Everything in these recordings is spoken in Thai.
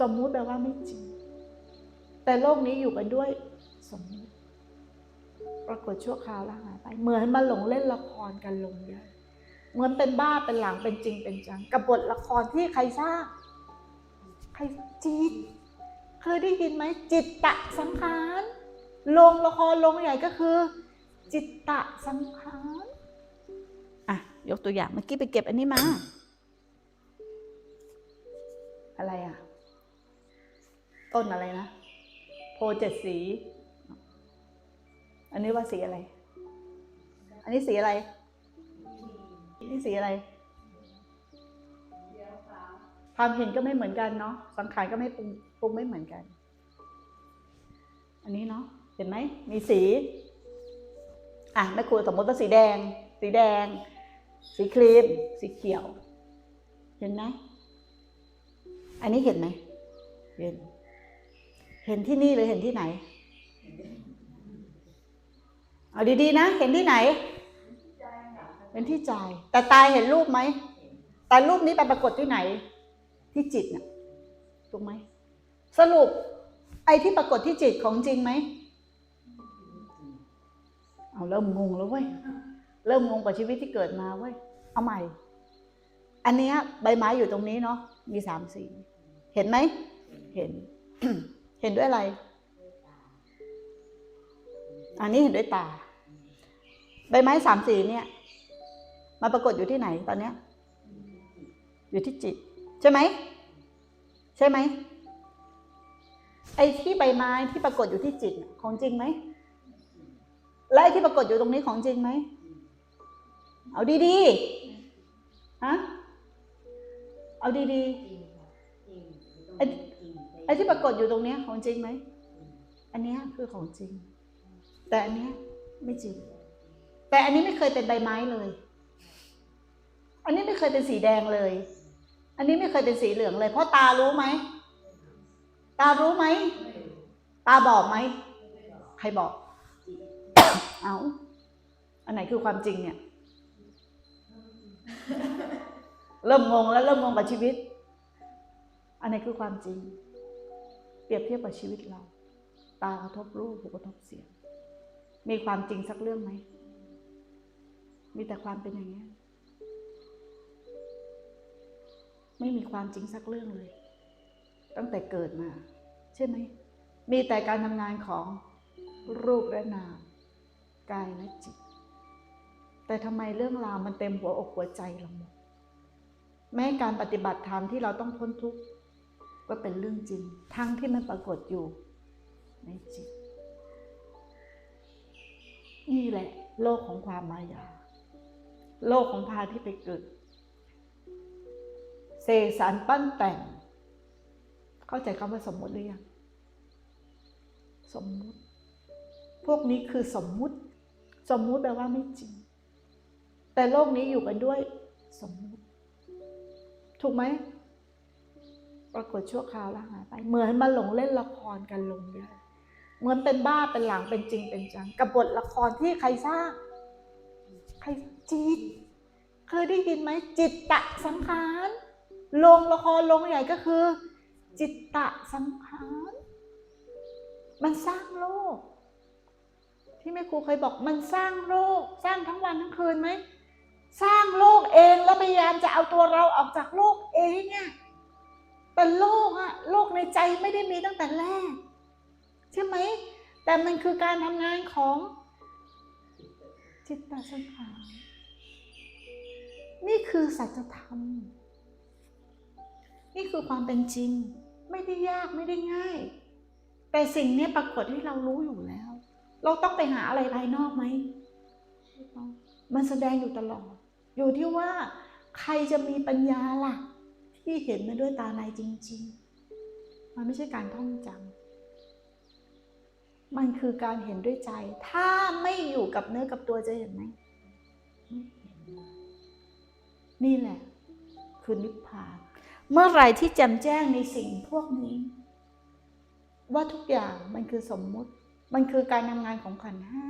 สมมุติแปลว่าไม่จริง แต่โลกนี้อยู่กันด้วยสมมุติ ปรากฏชั่วคราวแล้วหายไป เหมือนมาหลงเล่นละครกันลงเยอะเหมือนเป็นบ้าเป็นหลังเป็นจริงเป็นจัง กับบทละครที่ใครสร้าง ใครจิตเคยได้ยินไหมจิตตะสังขารลงละครลงใหญ่ก็คือ จิตตะสังขารอะยกตัวอย่างเมื่อกี้ไปเก็บอันนี้มา อะไรอะ ต้นอะไรนะ โพเจ็ดสี อันนี้ว่าสีอะไร อันนี้สีอะไรนี่สีอะไร ความเห็นก็ไม่เหมือนกันเนาะ สังขารก็ไม่ปรุงปรุงไม่เหมือนกัน อันนี้เนาะ เห็นไหม มีสี อะแม่ครูสมมติว่าสีแดง สีแดง สีครีม สีเขียว เห็นไหมอันนี้เห็นไหมเห็น เห็นที่นี่หรือเห็นที่ไหน เอาดีๆนะ เห็นที่ไหน เห็นที่ใจ แต่ตายเห็นรูปไหม แต่รูปนี้ไปปรากฏที่ไหน ที่จิตน่ะ ถูกไหม สรุป ไอ้ที่ปรากฏที่จิตของจริงไหม เอาเริ่มงงแล้วเว้ย เริ่มงงกับชีวิตที่เกิดมาเว้ย เอาใหม่ อันเนี้ยใบไม้อยู่ตรงนี้เนาะ มีสามสี เห็นไหม เห็น เห็นด้วยอะไร อันนี้เห็นด้วยตา ใบไม้สามสีเนี่ย มาปรากฏอยู่ที่ไหนตอนเนี้ย อยู่ที่จิต ใช่ไหม ใช่ไหม ไอ้ที่ใบไม้ที่ปรากฏอยู่ที่จิตของจริงไหม และไอ้ที่ปรากฏอยู่ตรงนี้ของจริงไหม เอาดีๆ ฮะ เอาดีๆ ไอ้ที่ปรากฏอยู่ตรงนี้ของจริงไหม อันนี้คือของจริง แต่อันนี้ไม่จริง แต่อันนี้ไม่เคยเป็นใบไม้เลย อันนี้ไม่เคยเป็นสีแดงเลย อันนี้ไม่เคยเป็นสีเหลืองเลย เพราะตารู้ไหม ตารู้ไหม ตาบอกไหม ใครบอก เอาอันไหนคือความจริงเนี่ย เริ่มงงแล้วเริ่มงงกับชีวิต อันไหนคือความจริง รียบเทียบกับชีวิตเรา ตากระทบรูปหูกระทบเสียง มีความจริงสักเรื่องไหม มีแต่ความเป็นอย่างนี้ ไม่มีความจริงสักเรื่องเลย ตั้งแต่เกิดมา ใช่ไหม มีแต่การทำงานของรูปและนามกายและจิต แต่ทำไมเรื่องราวมันเต็มหัวอกหัวใจเราหมดแม้การปฏิบัติธรรมที่เราต้องพ้นทุกข์ ก็เป็นเรื่องจริง ทั้งที่มันปรากฏอยู่ในจิตนี่แหละ โลกของความมายา โลกของพาที่ไปเกิดเสสรรปั้นแต่ง เข้าใจคำว่าสมมุติหรือยังสมมุติ พวกนี้คือสมมุติ สมมุติแปลว่าไม่จริง แต่โลกนี้อยู่กันด้วยสมมุติ ถูกไหม ปรากฏชั่วคราวแล้วหายไป เหมือนมาหลงเล่นละครกันลงเยอะเหมือนเป็นบ้าเป็นหลังเป็นจริงเป็นจังกับบทละครที่ใครสร้าง ใครจิต เคยได้ยินไหมจิตตะสังขารลงละครลงใหญ่ก็คือ จิตตะสังขารมันสร้างโลก ที่แม่ครูเคยบอกมันสร้างโลก สร้างทั้งวันทั้งคืนไหมสร้างโลกเองแล้วพยายามจะเอาตัวเราออกจากโลกเองอะ แต่โลกอะโลกในใจไม่ได้มีตั้งแต่แรก ใช่ไหม แต่มันคือการทำงานของจิตตสังขารนี่คือสัจธรรม นี่คือความเป็นจริง ไม่ได้ยากไม่ได้ง่าย แต่สิ่งนี้ปรากฏให้เรารู้อยู่แล้ว เราต้องไปหาอะไรภายนอกไหมม่ต้องมันแสดงอยู่ตลอด อยู่ที่ว่าใครจะมีปัญญาล่ะ ที่เห็นมันด้วยตาในจริง ๆ มันไม่ใช่การท่องจำมันคือการเห็นด้วยใจ ถ้าไม่อยู่กับเนื้อกับตัวจะเห็นไหมไม่เห็นนี่แหละ คือนิพพานเมื่อไหร่ที่แจ่มแจ้งในสิ่งพวกนี้ ว่าทุกอย่างมันคือสมมุติ มันคือการทำงานของขันห้า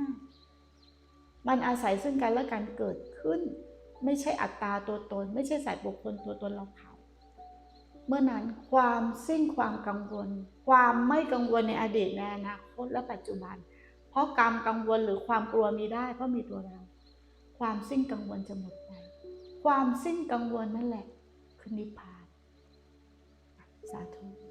มันอาศัยซึ่งกันและกันเกิดขึ้น ไม่ใช่อัตตาตัวตน ไม่ใช่สายบุคคลตัวตนเราเขา เมื่อนั้นความสิ้นความกังวล ความไม่กังวลในอดีตในอนาคตและปัจจุบัน เพราะกรรมกังวลหรือความกลัวมีได้เพราะมีตัวเรา ความสิ้นกังวลจะหมดไป ความสิ้นกังวลนั่นแหละคือนิพพาน สาธุ